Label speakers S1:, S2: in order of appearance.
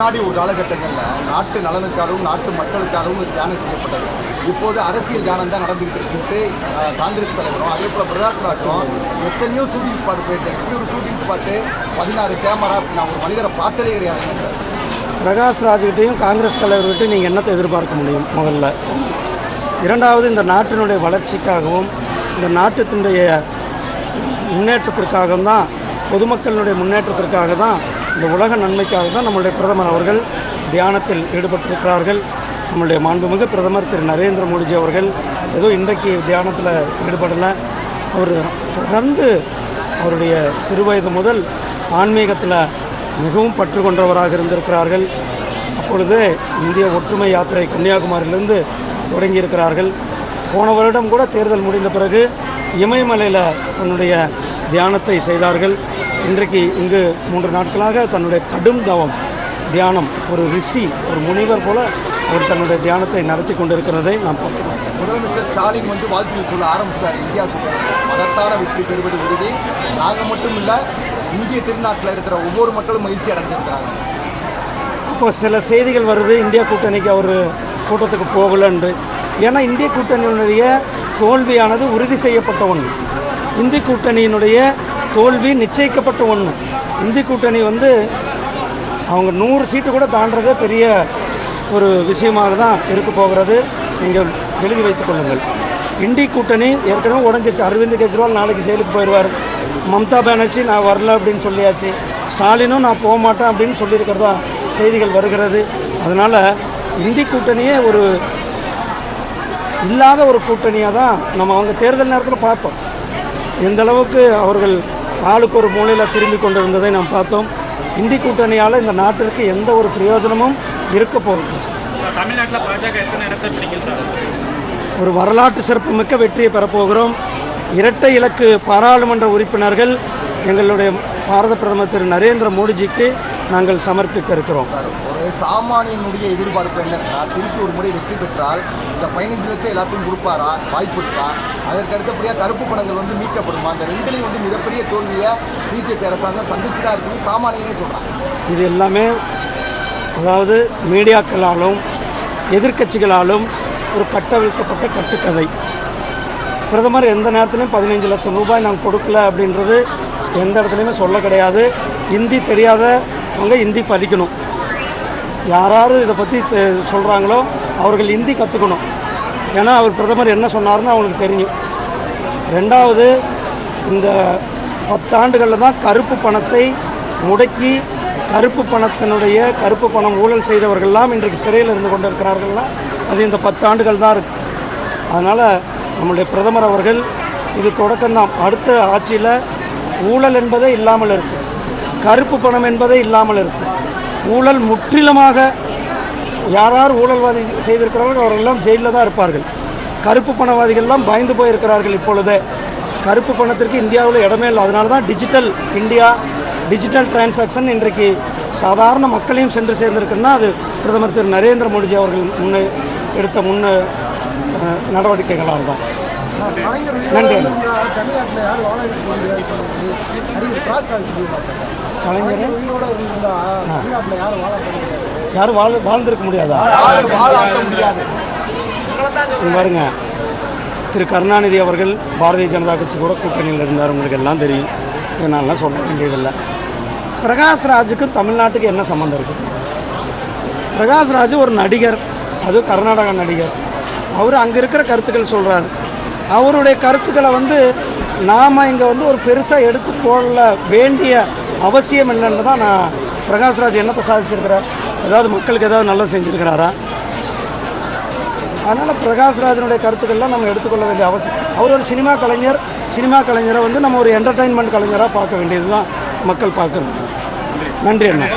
S1: முன்னாடி ஒரு காலகட்டங்களில் நாட்டு நலனுக்காகவும் நாட்டு மக்களுக்காகவும் தியானம் செய்யப்பட்டது. இப்போது அரசியல் தியானம் தான் நடந்துகிட்டு இருக்கு. காங்கிரஸ் தலைவரும் அதே போல பிரகாஷ் ராஜும் எத்தனையோ ஷூட்டிங் ஸ்பாட் போயிட்டு எப்படி ஒரு ஷூட்டிங் ஸ்பாட்டு பதினாறு கேமரா நான் ஒரு மனிதரை பார்த்ததே கிடையாது.
S2: பிரகாஷ் ராஜ்கிட்டையும் காங்கிரஸ் தலைவர்கிட்டையும் நீங்கள் என்னத்தை எதிர்பார்க்க முடியும் முதல்ல? இரண்டாவது இந்த நாட்டினுடைய வளர்ச்சிக்காகவும் இந்த நாட்டினுடைய முன்னேற்றத்திற்காகவும் தான் பொதுமக்களுடைய முன்னேற்றத்திற்காக தான் இந்த உலக நன்மைக்காக தான் நம்முடைய பிரதமர் அவர்கள் தியானத்தில் ஈடுபட்டிருக்கிறார்கள். நம்முடைய மாண்புமிகு பிரதமர் திரு. நரேந்திர மோடிஜி அவர்கள் ஏதோ இன்றைக்கு தியானத்தில் ஈடுபடலை. அவர் தொடர்ந்து அவருடைய சிறுவயது முதல் ஆன்மீகத்தில் மிகவும் பற்று கொண்டவராக இருந்திருக்கிறார்கள். அப்பொழுது இந்திய ஒற்றுமை யாத்திரை கன்னியாகுமரியிலிருந்து தொடங்கி இருக்கிறார்கள். போன வருடம் கூட தேர்தல் முடிந்த பிறகு இமயமலையில் தன்னுடைய தியானத்தை செய்தார்கள். இன்றைக்கு இங்கு மூன்று நாட்களாக தன்னுடைய கடும் தவம் தியானம் ஒரு ரிஷி ஒரு முனிவர் போல அவர் தன்னுடைய தியானத்தை நடத்தி கொண்டிருக்கிறதை நாம் பார்க்கிறோம்.
S1: முதலமைச்சர் ஸ்டாலின் வந்து வாழ்த்து சொல்ல ஆரம்பிச்சார். இந்தியா கூட்டணி மகத்தான வெற்றி பெறுவது உறுதி. நாங்கள் மட்டும் இல்லை இந்திய திருநாட்டில் இருக்கிற ஒவ்வொரு மக்களும் மகிழ்ச்சி அடைஞ்சிருக்கிறாங்க.
S2: இப்போ சில செய்திகள் வருது இந்தியா கூட்டணிக்கு அவர் கூட்டத்துக்கு போகலன்று. ஏன்னா இந்திய கூட்டணியினுடைய தோல்வியானது உறுதி செய்யப்பட்ட ஒன்று. இந்திய கூட்டணியினுடைய தோல்வி நிச்சயிக்கப்பட்ட ஒன்று இந்தி கூட்டணி வந்து அவங்க நூறு சீட்டு கூட தாண்டதே பெரிய ஒரு விஷயமாக தான் இருக்க போகிறது. நீங்கள் எழுதி வைத்துக் கொள்ளுங்கள். இண்டி கூட்டணி ஏற்கனவே உடஞ்சிச்சு. அரவிந்த் கெஜ்ரிவால் நாளைக்கு ஜெயிலுக்கு போயிடுவார். மம்தா பானர்ஜி நான் வரல அப்படின்னு சொல்லியாச்சு. ஸ்டாலினும் நான் போக மாட்டேன் அப்படின்னு சொல்லியிருக்கிறதா செய்திகள் வருகிறது. அதனால் இந்தி கூட்டணியே ஒரு இல்லாத ஒரு கூட்டணியாக தான் நம்ம அவங்க தேர்தல் நேரத்தில் பார்த்தோம். எந்த அளவுக்கு அவர்கள் ஆளுக்கு ஒரு மூலையில் திரும்பி கொண்டிருந்ததை நாம் பார்த்தோம். இந்தி கூட்டணியால் இந்த நாட்டிற்கு எந்த ஒரு பிரயோஜனமும் இருக்க போகுது
S3: தமிழ்நாட்டில் பாஜக எத்தனை இடத்தை
S2: ஒரு வரலாற்று சிறப்புமிக்க வெற்றியை பெறப்போகிறோம் இரட்டை இலக்கு பாராளுமன்ற உறுப்பினர்கள் எங்களுடைய பாரத பிரதமர் திரு நரேந்திர மோடிஜிக்கு நாங்கள் சமர்ப்பிக்க இருக்கிறோம்.
S1: ஒரு சாமானியனுடைய எதிர்பார்ப்பு என்னன்னா திருப்பி ஒரு முறை வெற்றி பெற்றால் இந்த பதினஞ்சு லட்சம் எல்லாத்தையும் கொடுப்பாரா? வாய்ப்பு இருக்கா அதற்கு அடுத்தபடியாக கருப்பு பணங்கள் வந்து மீட்கப்படுமா? அந்த ரெண்டுலையும் வந்து மிகப்பெரிய தோல்வியை பிஜேபி அரசாங்கம் சந்திச்சு தான் இருக்குது சாமானியனே சொல்கிறாங்க
S2: இது எல்லாமே அதாவது மீடியாக்களாலும் எதிர்க்கட்சிகளாலும் ஒரு கட்டவிழ்க்கப்பட்ட கட்டுக்கதை. பிரதமர் எந்த நேரத்துலையும் பதினைஞ்சு லட்சம் ரூபாய் நாங்கள் கொடுக்கல அப்படின்றது எந்த இடத்துலையுமே சொல்ல கிடையாது. ஹிந்தி தெரியாதவங்க ஹிந்தி படிக்கணும். யாராவது இதை பற்றி சொல்கிறாங்களோ அவர்கள் ஹிந்தி கற்றுக்கணும் ஏன்னா அவர் பிரதமர் என்ன சொன்னார்னு அவங்களுக்கு தெரியும். ரெண்டாவது இந்த பத்தாண்டுகளில் தான் கருப்பு பணத்தை முடக்கி கருப்பு பணத்தினுடைய கருப்பு பணம் ஊழல் செய்தவர்கள்லாம் இன்றைக்கு சிறையில் இருந்து கொண்டு இருக்கிறார்கள்லாம் அது இந்த பத்தாண்டுகள் தான் இருக்குது அதனால் நம்முடைய பிரதமர் அவர்கள் இது தொடக்கம்தான். அடுத்த ஆட்சியில் ஊழல் என்பதே இல்லாமல் இருக்கும் கருப்பு பணம் என்பதே இல்லாமல் இருக்கும் ஊழல் முற்றிலுமாக யார் யார் ஊழல்வாதி செய்திருக்கிறார்கள் அவர்களெல்லாம் ஜெயிலில் தான் இருப்பார்கள். கருப்பு பணவாதிகள்லாம் பயந்து போயிருக்கிறார்கள் இப்பொழுதே. கருப்பு பணத்திற்கு இந்தியாவில் இடமே இல்லை. அதனால தான் டிஜிட்டல் இந்தியா டிஜிட்டல் டிரான்சாக்ஷன் இன்றைக்கு சாதாரண மக்களையும் சென்று சேர்ந்திருக்குன்னா அது பிரதமர் திரு நரேந்திர மோடிஜி அவர்கள் முன்னே எடுத்த முன்ன நடவடிக்கைகளால் தான். நன்றி. கலைஞர்.
S1: யாரும் வாழ
S2: வாழ்ந்திருக்க முடியாதா? பாருங்க. திரு கருணாநிதி அவர்கள் பாரதிய ஜனதா கட்சி கூட கூட்டணியில் இருந்தார். உங்களுக்கு எல்லாம் தெரியும். இதனாலாம் சொல்ல வேண்டியதில்லை. பிரகாஷ் ராஜுக்கும் தமிழ்நாட்டுக்கு என்ன சம்மந்தம் இருக்குது பிரகாஷ் ராஜ் ஒரு நடிகர். அது கர்நாடகா நடிகர். அவர் அங்கே இருக்கிற கருத்துக்கள் சொல்கிறார் அவருடைய கருத்துக்களை வந்து நாம் இங்கே வந்து ஒரு பெருசாக எடுத்து போடல வேண்டிய அவசியம் இல்லைன்னு தான் நான் பிரகாஷ்ராஜ் என்னத்தை சாதிச்சிருக்கிறார்? ஏதாவது மக்களுக்கு ஏதாவது நல்லது செஞ்சுருக்கிறாரா? அதனால் பிரகாஷ்ராஜனுடைய கருத்துக்கள்லாம் நம்ம எடுத்துக்கொள்ள வேண்டிய அவசியம். அவர் ஒரு சினிமா கலைஞர். சினிமா கலைஞரை வந்து நம்ம ஒரு என்டர்டைன்மெண்ட் கலைஞராக பார்க்க வேண்டியது தான் மக்கள் பார்க்குறது. நன்றி அண்ணா.